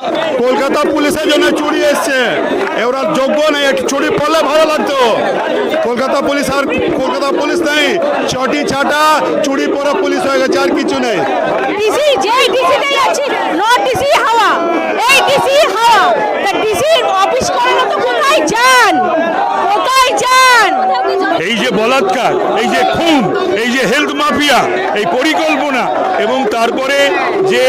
কলকাতা পুলিশের জন্য চুরি এসছে। এরা যোগ্য নেই একটু চুরি পড়লে ভালো লাগতো। কলকাতা পুলিশ আর কলকাতা পুলিশ নেই। চটি ছাটা চুরি পরা পুলিশ হয়ে গেছে আর কিছু নেই। এই যে বলাৎকার এই যে খুন এই যে হেলথ মাফিয়া এই পরিকল্পনা এবং তারপরে যে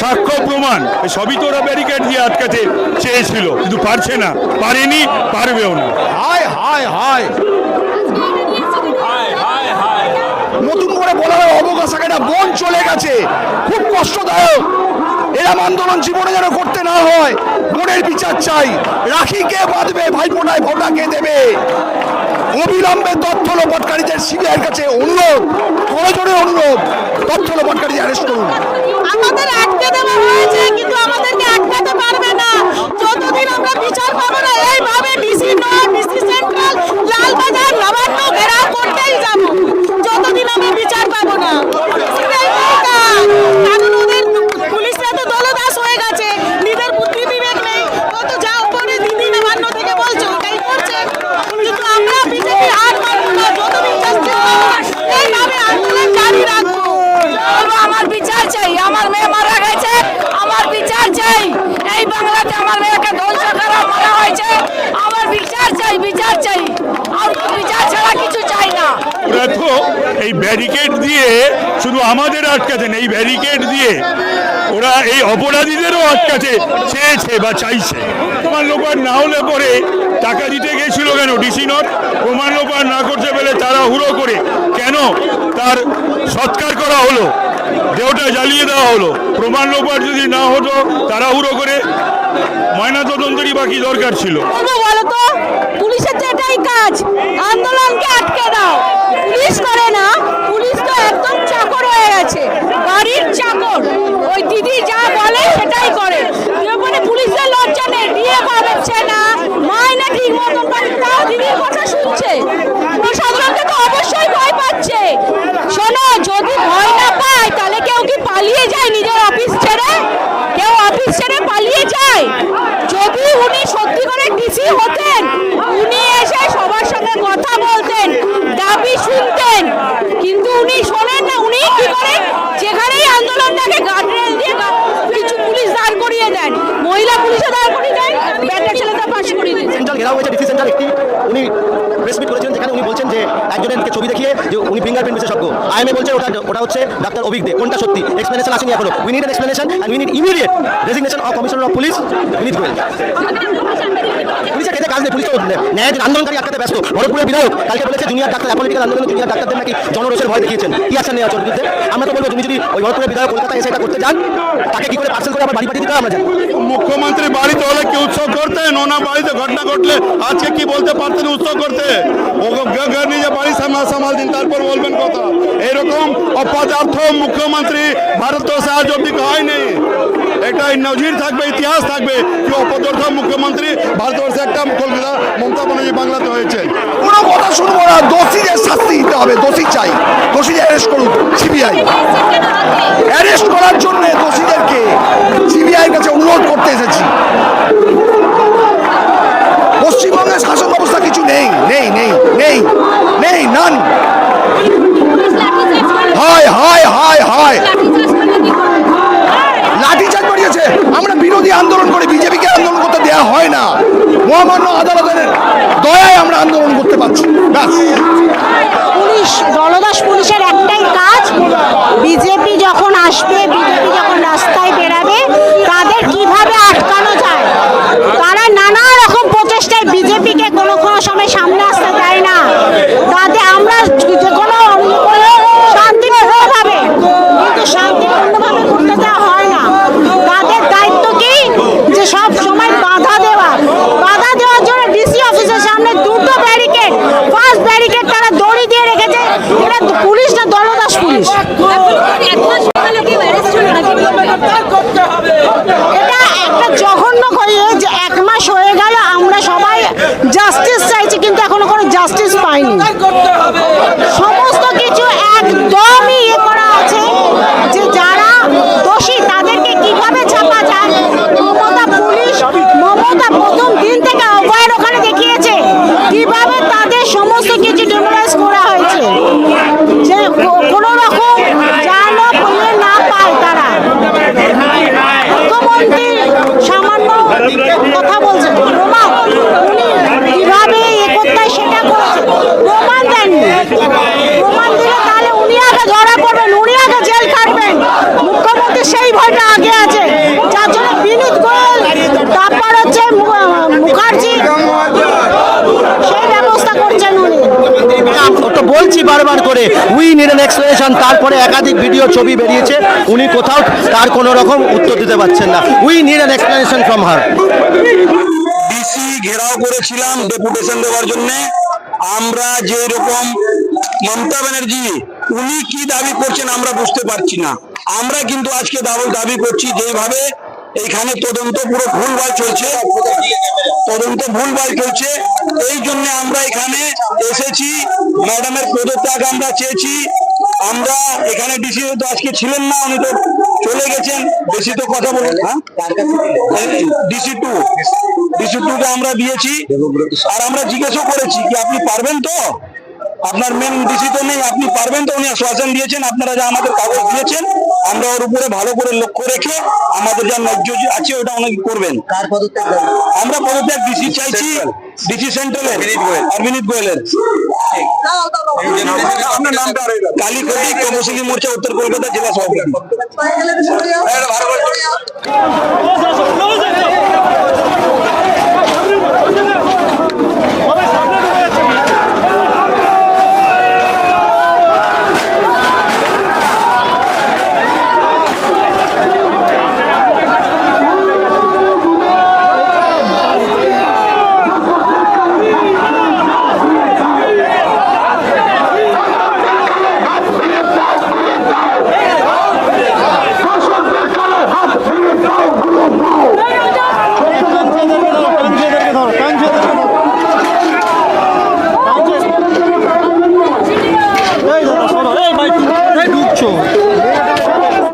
সাক্ষ্য প্রমাণ। সবই তো ওরা ব্যারিকেড দিয়ে আটকাতে চেয়েছিল। কিন্তু পারছে না। পারেনি, পারবেও না। হায় হায় হায়। নতুন করে বলার অবকাশ না, বোন চলে গেছে। খুব কষ্টদায়ক। এরম আন্দোলন জীবনে যেন করতে না হয়, বোনের বিচার চাই। রাখি কে বাঁধবে? ভাইফোঁটায় ভোটা কে দেবে? অবিলম্বে তথ্য লোপাটকারীদের সিবিআইয়ের কাছে অনুরোধ। করজোরে অনুরোধ। তথ্য লোপাটকারীদের অ্যারেস্ট করুন। আমাদের আটকে দেওয়া হয়েছে, কিন্তু আমাদেরকে আটকাতে পারবে না। যতদিন আমরা বিচার পাবো না, এইভাবে DC no DC central Lalbazar Nabanna ঘেরাও করতেই যাব যতদিন আমরা বিচার পাবো না সেটাই দরকার। কারণ ওদের পুলিশরা তো দলদাস হয়ে গেছে নিজের বুদ্ধি বিবেক নেই ও তো যা উপরে দিদি নবান্ন থেকে বলছে ওটাই করছে কিন্তু আমরা বিজেপি হার মানব না যতদিন জাস্টিস পাবো না এইভাবে আন্দোলন জারি রাখব বলব আমার বিচার চাই আমার মেয়ে মারা গেছে আমার বিচার চাই এই বাংলাতে আমার মেয়েকে ধ্বংস করা মারা হয়েছে আমার বিচার চাই বিচার চাই আর বিচার ছাড়া কিছু চাই না ওরা তো এই ব্যারিকেড দিয়ে শুধু আমাদের আটকাতে নেই এই ব্যারিকেড দিয়ে। ওরা এই অপরাধীদেরও আটকাতে চেয়েছে বা চাইছে। প্রমাণ লোপার না হলে পরে টাকা দিতে গেছিল কেন? ডিসি নট প্রমাণ লোপার না করতে পেরে তারা হুড়ো করে। কেন? তার সৎকার করা হলো। দেহটা জ্বালিয়ে দেওয়া হলো। প্রমাণ লোপার যদি না হতো, তারা হুড়ো করে ময়না তদন্তেরই বাকি দরকার ছিল। পুলিশের তো এটাই কাজ আন্দোলনকে আটকে দাও পুলিশ করে না পুলিশ তো একদম চাকর হয়ে গেছে বাড়ির চাকর ওই দিদি যা বলে সেটাই করে মানে পুলিশের লজ্জা নেই দিয়ে পাচ্ছে না তাও দিদির অবশ্যই ভয় পাচ্ছে। শোনো, যদি ভয় না পায়, তাহলে কেউ কি পালিয়ে যায় নিজের অফিস ছেড়ে? কেউ অফিস ছেড়ে পালিয়ে যায়? যদি উনি সত্যি করে ডিসি হতেন উনি এসে সবার সঙ্গে কথা বলতেন দাবি শুনতেন কিন্তু উনি শোনেন না উনি কি করেন যেখানেই আন্দোলনটাকে গার্ডরেল দিয়ে গা- কিছু পুলিশ দাঁড় করিয়ে দেন মহিলা পুলিশে দাঁড় করিয়ে দেন ব্যাটার ছেলেটা পাশ করিয়ে দেন সেন্ট্রাল ঘেরাও হয়েছে ডিসি সেন্টার একটি উনি প্রেস মিট করেছিলেন যেখানে উনি বলছেন যে একজনের ছবি দেখিয়ে যে উনি ফিঙ্গারপ্রিন্ট বিশেষজ্ঞ আইএমএ বলছে ওটা ওটা হচ্ছে ডাক্তার অভিক দে। কোনটা সত্যি? এক্সপ্লেনেশন আসেনি এখনও। We need explanation and we need immediate resignation of commissioner of police with Goyal পুলিশের খেতে কাজ নেই পুলিশ তো ন্যায় আন্দোলনকারী আটকাতে ব্যস্ত। ভরতপুরের বিধায়ক, কালকে বলেছে জুনিয়র ডাক্তার অ্যাপলিটিক্যাল আন্দোলনে জুনিয়র ডাক্তারদের নাকি জনরোষের ভয় দেখিয়েছেন। কি আছেন নেওয়া বিরুদ্ধে? আমরা তো বলব, তুমি যদি ওই ভরতপুরের বিধায়ক কলকাতায় এসে এটা করতে যান তাকে কি করে পার্সেল করে আবার বাড়ি পাঠিয়ে দিতে আমরা জানি। মুখ্যমন্ত্রী বাড়িতে হলে কি উৎসব করতেন? ওনার বাড়িতে ঘটনা ঘটলে আজকে কি বলতে পারতেন উৎসব করতে? ঘর নিজে বাড়ি সামাল সামাল দিন তারপর বলবেন কথা। এরকম অপদার্থ মুখ্যমন্ত্রী ভারতবর্ষে আজ অব্দি হয়নি। এটা নজির থাকবে ইতিহাস থাকবে কি অপদার্থ মুখ্যমন্ত্রী ভারতবর্ষে একটা কলকাতা মমতা ব্যানার্জি বাংলাতে হয়েছে। কোনো কথা শুনব না দোষীদের শাস্তি দিতে হবে দোষী চাই। দোষীদের অ্যারেস্ট করুন সিবিআই অ্যারেস্ট করার জন্য দোষীদেরকে সিবিআই কাছে অনুরোধ করতে এসেছি পশ্চিমবঙ্গের শাসন ব্যবস্থা কিছু নেই নেই নেই নেই নেই নান হায় হায় হায় হায় লাঠিচার্জ বাড়িয়েছে আমরা বিরোধী আন্দোলন করে বিজেপিকে দেওয়া হয় না। মহামান্য আদালতের দয়ায় আমরা আন্দোলন করতে পারছি। পুলিশ দলদাস পুলিশের একটাই কাজ, বিজেপি যখন আসবে প্রমাণ দিলে তাহলে উনি আগে ধরা পড়বেন উনি আগে জেল মুখ্যমন্ত্রী সেই ভয়টা আগে আছে। যার জন্য গোয়েল তারপর হচ্ছে মুখার্জি তো বলছি বারবার করে এক্সপ্লেনেশন তারপরে একাধিক ভিডিও ছবি বেরিয়েছে। উনি কোথাও তার কোন রকম উত্তর দিতে পারছেন না। We need an explanation from her DC ঘেরাও করেছিলাম ডেপুটেশন দেওয়ার জন্য। আমরা যে রকম মমতা ব্যানার্জি, উনি কি দাবি করছেন আমরা বুঝতে পারছি না। আমরা কিন্তু আজকে দাবি করছি যেভাবে এইখানে তদন্ত পুরো ভুল ভুলভাল চলছে। তদন্ত ভুল ভুলভাল চলছে। এই জন্য আমরা এখানে এসেছি, ম্যাডামের পদত্যাগ আমরা চেয়েছি। আমরা এখানে ডিসি তো আজকে ছিলেন না, উনি তো চলে গেছেন। বেশি তো কথা বলুন হ্যাঁ? ডিসি টু, ডিসি টুকে আমরা দিয়েছি। আর আমরা জিজ্ঞেসও করেছি, কি আপনি পারবেন তো? আপনার মেন ডিসি তো নেই আপনি পারবেন তো উনি আশ্বাসন দিয়েছেন আপনারা যা আমাদের কাগজ দিয়েছেন আমরা ওর উপরে ভালো করে লক্ষ্য রেখে আমাদের যা ন্যায্য যে আছে ওটা অনেক করবেন। আমরা পদত্যাগ ডিসি চাইছি ডিসি সেন্ট্রালের আর বিনীত গোয়েলের। কালীকটি মোর্চা উত্তর কলকাতা জেলা সভাপতি।